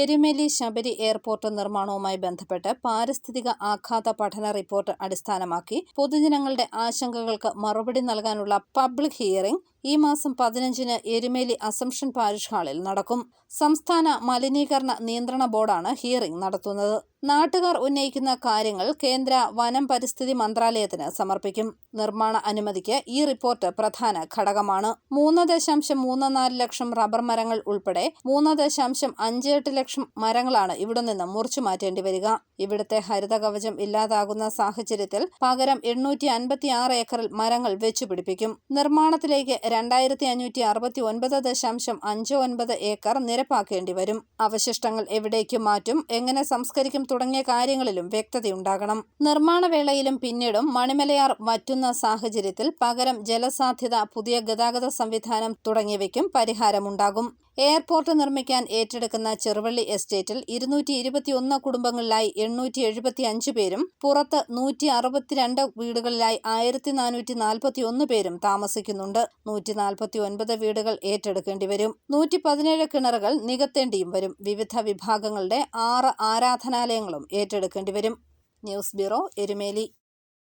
Erumeli Sabari airport നിർമ്മാണവുമായി ബന്ധപ്പെട്ട് പാരിസ്ഥിതിക ആഘാത പഠന റിപ്പോർട്ട് അടിസ്ഥാനമാക്കി പൊതുജനങ്ങളുടെ ആശങ്കകൾക്ക് മറുപടി നൽകാനുള്ള പബ്ലിക് ഹിയറിംഗ് ഈ മാസം പതിനഞ്ചിന് എരുമേലി അസംഷൻ പാരിഷ് ഹാളിൽ നടക്കും. സംസ്ഥാന മലിനീകരണ നിയന്ത്രണ ബോർഡാണ് ഹിയറിംഗ് നടത്തുന്നത്. നാട്ടുകാർ ഉന്നയിക്കുന്ന കാര്യങ്ങൾ കേന്ദ്ര വനം പരിസ്ഥിതി മന്ത്രാലയത്തിന് സമർപ്പിക്കും. നിർമ്മാണ അനുമതിക്ക് ഈ റിപ്പോർട്ട് പ്രധാന ഘടകമാണ്. മൂന്ന് ദശാംശം മൂന്ന് നാല് ലക്ഷം റബ്ബർ മരങ്ങൾ ഉൾപ്പെടെ മൂന്ന് ദശാംശം അഞ്ച് എട്ട് ലക്ഷം മരങ്ങളാണ് ഇവിടെ നിന്ന് മുറിച്ചു മാറ്റേണ്ടി വരിക. ഇവിടുത്തെ ഹരിത കവചം ഇല്ലാതാകുന്ന സാഹചര്യത്തിൽ പകരം എണ്ണൂറ്റി അൻപത്തി ആറ് ഏക്കറിൽ മരങ്ങൾ വെച്ചുപിടിപ്പിക്കും. നിർമ്മാണത്തിലേക്ക് രണ്ടായിരത്തി അഞ്ഞൂറ്റി അറുപത്തി ഒൻപത് ദശാംശം അഞ്ച് ഒൻപത് ഏക്കർ നിരപ്പാക്കേണ്ടി വരും. അവശിഷ്ടങ്ങൾ എവിടേക്ക് മാറ്റും? എങ്ങനെ സംസ്കരിക്കും? തുടങ്ങിയ കാര്യങ്ങളിലും വ്യക്തതയുണ്ടാകണം. നിർമ്മാണ വേളയിലും പിന്നീടും മണിമലയാർ വറ്റുന്ന സാഹചര്യത്തിൽ പകരം ജലസാധ്യത പുതിയ ഗതാഗത സംവിധാനം തുടങ്ങിയവയ്ക്കും പരിഹാരമുണ്ടാകും. എയർപോർട്ട് നിർമ്മിക്കാൻ ഏറ്റെടുക്കുന്ന ചെറുവള്ളി എസ്റ്റേറ്റിൽ ഇരുന്നൂറ്റി ഇരുപത്തിയൊന്ന് കുടുംബങ്ങളിലായി എണ്ണൂറ്റി എഴുപത്തി അഞ്ച് പേരും പുറത്ത് നൂറ്റി അറുപത്തിരണ്ട് വീടുകളിലായി ആയിരത്തി നാനൂറ്റി നാൽപ്പത്തി ഒന്ന് പേരും താമസിക്കുന്നുണ്ട്. നൂറ്റി നാൽപ്പത്തി ഒൻപത് വീടുകൾ ഏറ്റെടുക്കേണ്ടി വരും. നൂറ്റി പതിനേഴ് കിണറുകൾ നികത്തേണ്ടിയും വരും. വിവിധ വിഭാഗങ്ങളുടെ ആറ് ആരാധനാലയങ്ങളും ഏറ്റെടുക്കേണ്ടി വരും. News bureau Erumeli.